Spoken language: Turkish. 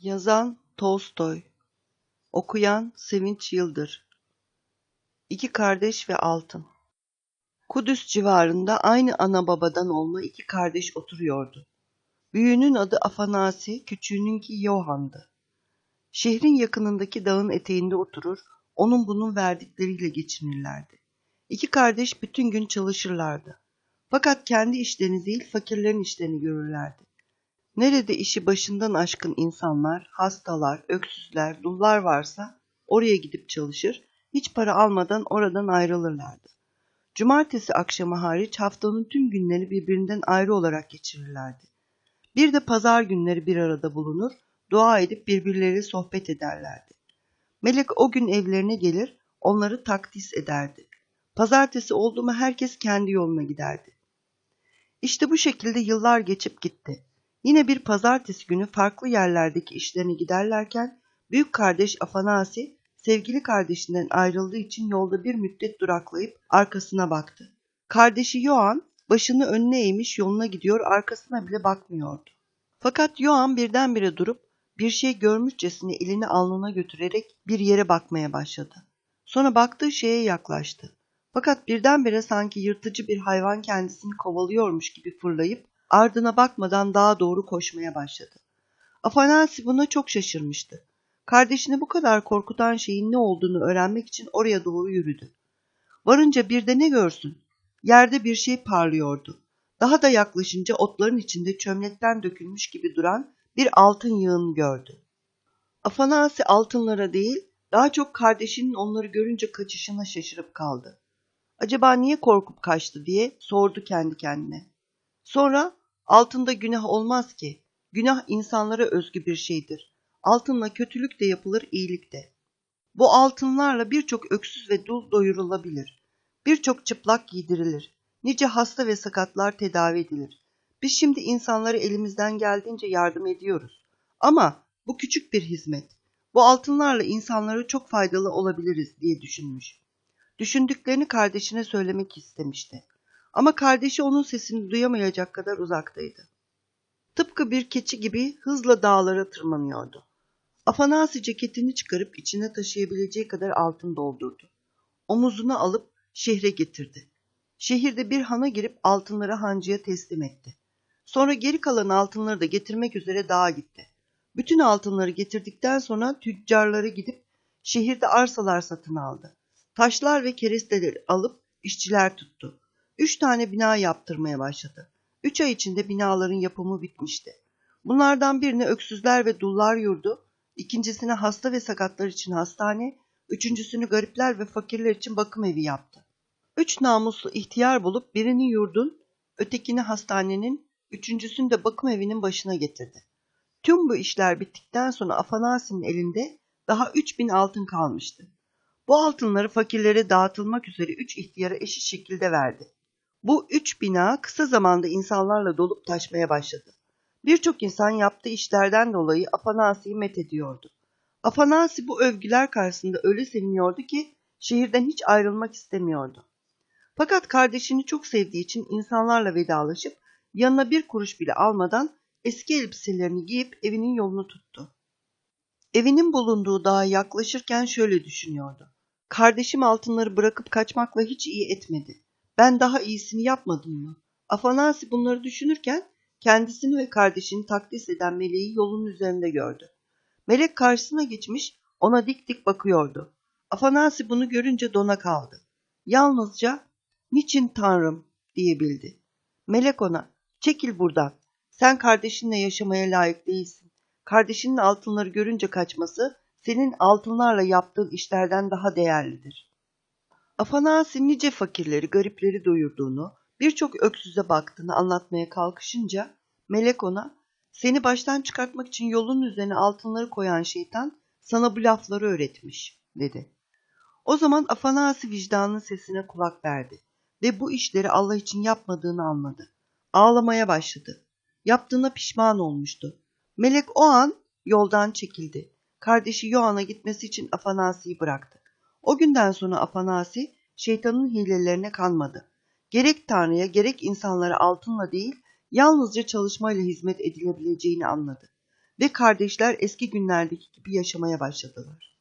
Yazan Tolstoy Okuyan Sevinç Yıldır İki Kardeş ve Altın Kudüs civarında aynı ana babadan olma iki kardeş oturuyordu. Büyüğünün adı Afanasi, küçüğününki Yohan'dı. Şehrin yakınındaki dağın eteğinde oturur, onun bunun verdikleriyle geçinirlerdi. İki kardeş bütün gün çalışırlardı. Fakat kendi işlerini değil fakirlerin işlerini görürlerdi. Nerede işi başından aşkın insanlar, hastalar, öksüzler, dullar varsa oraya gidip çalışır, hiç para almadan oradan ayrılırlardı. Cumartesi akşamı hariç haftanın tüm günleri birbirinden ayrı olarak geçirirlerdi. Bir de pazar günleri bir arada bulunur, dua edip birbirleriyle sohbet ederlerdi. Melek o gün evlerine gelir, onları takdis ederdi. Pazartesi oldu mu herkes kendi yoluna giderdi. İşte bu şekilde yıllar geçip gitti. Yine bir pazartesi günü farklı yerlerdeki işlerine giderlerken büyük kardeş Afanasi sevgili kardeşinden ayrıldığı için yolda bir müddet duraklayıp arkasına baktı. Kardeşi Yoğan başını önüne eğmiş yoluna gidiyor arkasına bile bakmıyordu. Fakat Yoğan birdenbire durup bir şey görmüşçesine elini alnına götürerek bir yere bakmaya başladı. Sonra baktığı şeye yaklaştı. Fakat birdenbire sanki yırtıcı bir hayvan kendisini kovalıyormuş gibi fırlayıp ardına bakmadan daha doğru koşmaya başladı. Afanasi buna çok şaşırmıştı. Kardeşini bu kadar korkutan şeyin ne olduğunu öğrenmek için oraya doğru yürüdü. Varınca bir de ne görsün? Yerde bir şey parlıyordu. Daha da yaklaşınca otların içinde çömlekten dökülmüş gibi duran bir altın yığın gördü. Afanasi altınlara değil, daha çok kardeşinin onları görünce kaçışına şaşırıp kaldı. Acaba niye korkup kaçtı diye sordu kendi kendine. Sonra altında günah olmaz ki. Günah insanlara özgü bir şeydir. Altınla kötülük de yapılır, iyilik de. Bu altınlarla birçok öksüz ve dul doyurulabilir. Birçok çıplak giydirilir. Nice hasta ve sakatlar tedavi edilir. Biz şimdi insanlara elimizden geldiğince yardım ediyoruz. Ama bu küçük bir hizmet. Bu altınlarla insanlara çok faydalı olabiliriz diye düşünmüş. Düşündüklerini kardeşine söylemek istemişti. Ama kardeşi onun sesini duyamayacak kadar uzaktaydı. Tıpkı bir keçi gibi hızla dağlara tırmanıyordu. Afanasi ceketini çıkarıp içine taşıyabileceği kadar altın doldurdu. Omuzuna alıp şehre getirdi. Şehirde bir hana girip altınları hancıya teslim etti. Sonra geri kalan altınları da getirmek üzere dağa gitti. Bütün altınları getirdikten sonra tüccarlara gidip şehirde arsalar satın aldı. Taşlar ve keresteleri alıp işçiler tuttu. Üç tane bina yaptırmaya başladı. Üç ay içinde binaların yapımı bitmişti. Bunlardan birini öksüzler ve dullar yurdu, ikincisine hasta ve sakatlar için hastane, üçüncüsünü garipler ve fakirler için bakım evi yaptı. Üç namuslu ihtiyar bulup birini yurdun, ötekini hastanenin, üçüncüsünü de bakım evinin başına getirdi. Tüm bu işler bittikten sonra Afanasi'nin elinde daha üç bin altın kalmıştı. Bu altınları fakirlere dağıtılmak üzere üç ihtiyara eşit şekilde verdi. Bu üç bina kısa zamanda insanlarla dolup taşmaya başladı. Birçok insan yaptığı işlerden dolayı Afanasi'yi met ediyordu. Afanasi bu övgüler karşısında öyle seviniyordu ki şehirden hiç ayrılmak istemiyordu. Fakat kardeşini çok sevdiği için insanlarla vedalaşıp yanına bir kuruş bile almadan eski elbiselerini giyip evinin yolunu tuttu. Evinin bulunduğu dağa yaklaşırken şöyle düşünüyordu. Kardeşim altınları bırakıp kaçmakla hiç iyi etmedi. Ben daha iyisini yapmadım mı? Afanasi bunları düşünürken kendisini ve kardeşini takdis eden meleği yolun üzerinde gördü. Melek karşısına geçmiş ona dik dik bakıyordu. Afanasi bunu görünce dona kaldı. Yalnızca niçin tanrım diyebildi. Melek ona çekil buradan. Sen kardeşinle yaşamaya layık değilsin. Kardeşinin altınları görünce kaçması senin altınlarla yaptığın işlerden daha değerlidir. Afanasi nice fakirleri, garipleri doyurduğunu, birçok öksüze baktığını anlatmaya kalkışınca melek ona seni baştan çıkartmak için yolun üzerine altınları koyan şeytan sana bu lafları öğretmiş dedi. O zaman Afanasi vicdanının sesine kulak verdi ve bu işleri Allah için yapmadığını anladı. Ağlamaya başladı. Yaptığına pişman olmuştu. Melek o an yoldan çekildi. Kardeşi Yohan'a gitmesi için Afanasi'yi bıraktı. O günden sonra Afanasi şeytanın hilelerine kanmadı. Gerek Tanrı'ya gerek insanlara altınla değil, yalnızca çalışmayla hizmet edilebileceğini anladı. ve kardeşler eski günlerdeki gibi yaşamaya başladılar.